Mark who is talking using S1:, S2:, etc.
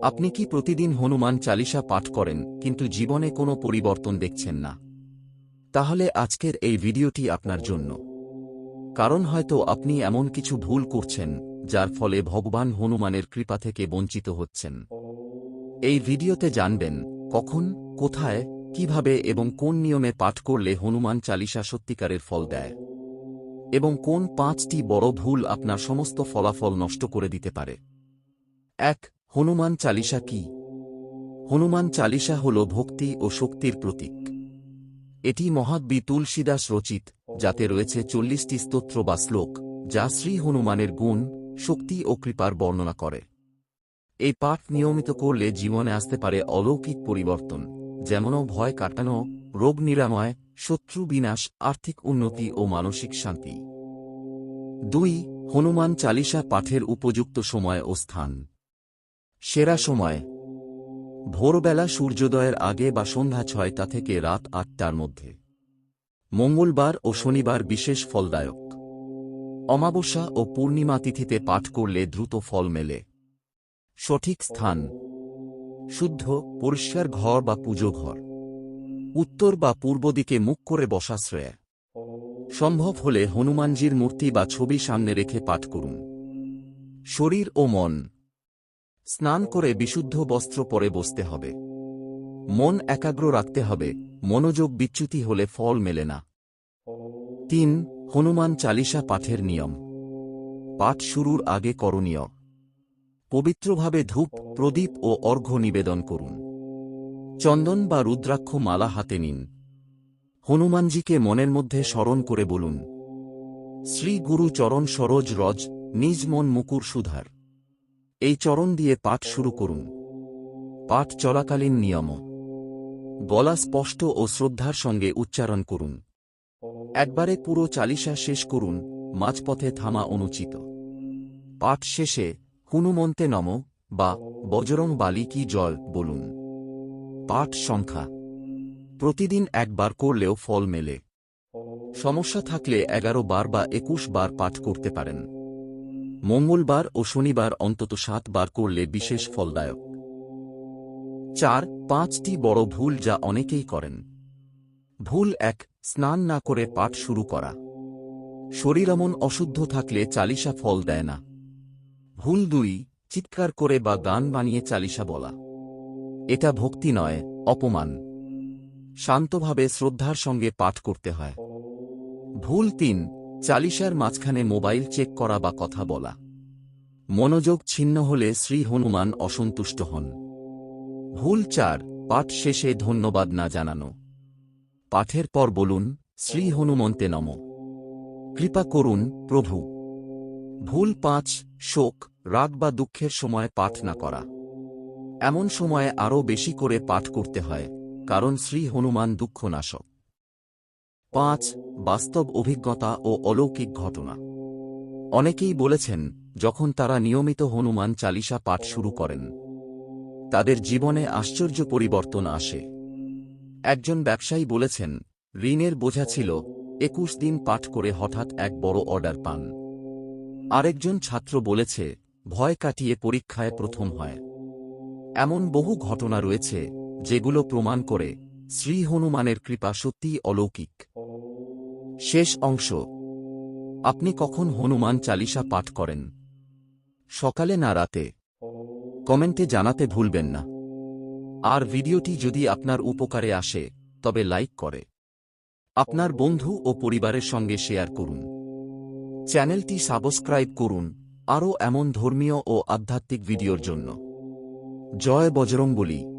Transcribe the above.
S1: আপনি কি প্রতিদিন হনুমান চালিসা পাঠ করেন, কিন্তু জীবনে কোনো পরিবর্তন দেখছেন না? তাহলে আজকের এই ভিডিওটি আপনার জন্য। কারণ হয়তো আপনি এমন কিছু ভুল করছেন, যার ফলে ভগবান হনুমানের কৃপা থেকে বঞ্চিত হচ্ছেন। এই ভিডিওতে জানবেন, কখন, কোথায়, কীভাবে এবং কোন নিয়মে পাঠ করলে হনুমান চালিসা সত্যিকারের ফল দেয়। এবং কোন পাঁচটি বড় ভুল আপনার সমস্ত ফলাফল নষ্ট করে দিতে পারে। এক হনুমান চালিসা কি? হনুমান চালিসা হল ভক্তি ও শক্তির প্রতীক। এটি মহাদ্বী তুলসীদাস রচিত, যাতে রয়েছে চল্লিশটি স্তোত্র বা শ্লোক, যা শ্রী হনুমানের গুণ, শক্তি ও কৃপার বর্ণনা করে। এই পাঠ নিয়মিত করলে জীবনে আসতে পারে অলৌকিক পরিবর্তন যেমন ভয় কাটানো, রোগ নিরাময়, শত্রু বিনাশ, আর্থিক উন্নতি ও মানসিক শান্তি। দুই, হনুমান চালিসা পাঠের উপযুক্ত সময় ও স্থান। সেরা সময়। ভোরবেলা সূর্যোদয়ের আগে বা সন্ধ্যা ছয়টা থেকে রাত আটটার মধ্যে। মঙ্গলবার ও শনিবার বিশেষ ফলদায়ক। অমাবস্যা ও পূর্ণিমা তিথিতে পাঠ করলে দ্রুত ফল মেলে। সঠিক স্থান। শুদ্ধ, পরিষ্কার ঘর বা পুজো ঘর। উত্তর বা পূর্ব দিকে মুখ করে বসা শ্রেয়। সম্ভব হলে হনুমানজির মূর্তি বা ছবি সামনে রেখে পাঠ করুন। শরীর ও মন। স্নান করে বিশুদ্ধ বস্ত্র পরে বসতে হবে। মন একাগ্র রাখতে হবে, মনোযোগ বিচ্যুতি হলে ফল মেলে না। তিন, হনুমান চালিসা পাঠের নিয়ম। পাঠ শুরুর আগে করণীয়। পবিত্রভাবে ধূপ, প্রদীপ ও অর্ঘ্য নিবেদন করুন। চন্দন বা রুদ্রাক্ষ মালা হাতে নিন। হনুমানজিকে মনের মধ্যে স্মরণ করে বলুন, শ্রী গুরু চরণ সরোজ রজ, নিজ মন মুকুর সুধার। এই চরণ দিয়ে পাঠ শুরু করুন। পাঠ চলাকালীন নিয়ম। গলা স্পষ্ট ও শ্রদ্ধার সঙ্গে উচ্চারণ করুন। একবারে পুরো চালিশা শেষ করুন, মাঝপথে থামা অনুচিত। পাঠ শেষে, হুনুমন্তে নম বা বজরং বালি কি জল বলুন। পাঠ সংখ্যা। প্রতিদিন একবার করলেও ফল মেলে। সমস্যা থাকলে এগারো বার বা একুশ বার পাঠ করতে পারেন। মঙ্গলবার ও শনিবার অন্তত সাত বার করলে বিশেষ ফলদায়ক। চার, পাঁচটি বড় ভুল যা অনেকেই করেন। ভুল এক, স্নান না করে পাঠ শুরু করা। শরীর এমন অশুদ্ধ থাকলে চালিসা ফল দেয় না। ভুল দুই, চিৎকার করে বা গান বানিয়ে চালিসা বলা। এটা ভক্তি নয়, অপমান। শান্তভাবে শ্রদ্ধার সঙ্গে পাঠ করতে হয়। ভুল তিন চালিসার মাঝখানে মোবাইল চেক করা বা কথা বলা। মনোযোগ ছিন্ন হলে শ্রী হনুমান অসন্তুষ্ট হন। ভুল চার, পাঠ শেষে ধন্যবাদ না জানানো। পাঠের পর বলুন, শ্রী হনুমন্তে নম। কৃপা করুন, প্রভু। ভুল পাঁচ, শোক, রাগ বা দুঃখের সময় পাঠ না করা। এমন সময়ে আরও বেশি করে পাঠ করতে হয়, কারণ শ্রী হনুমান দুঃখনাশক। পাঁচ, বাস্তব অভিজ্ঞতা ও অলৌকিক ঘটনা। অনেকেই বলেছেন, যখন তারা নিয়মিত হনুমান চালিসা পাঠ শুরু করেন, তাদের জীবনে আশ্চর্য পরিবর্তন আসে। একজন ব্যবসায়ী বলেছেন, ঋণের বোঝা ছিল, একুশ দিন পাঠ করে হঠাৎ এক বড় অর্ডার পান। আরেকজন ছাত্র বলেছে, ভয় কাটিয়ে পরীক্ষায় প্রথম হয়। এমন বহু ঘটনা রয়েছে, যেগুলো প্রমাণ করে, শ্রী হনুমানের কৃপা সত্যিই অলৌকিক। শেষ অংশ। আপনি কখন হনুমান চালিসা পাঠ করেন? সকালে না রাতে? কমেন্টে জানাতে ভুলবেন না। আর ভিডিওটি যদি আপনার উপকারে আসে, তবে লাইক করে। আপনার বন্ধু ও পরিবারের সঙ্গে শেয়ার করুন। চ্যানেলটি সাবস্ক্রাইব করুন, আরও এমন ধর্মীয় ও আধ্যাত্মিক ভিডিওর জন্য। জয় বজরংবলী।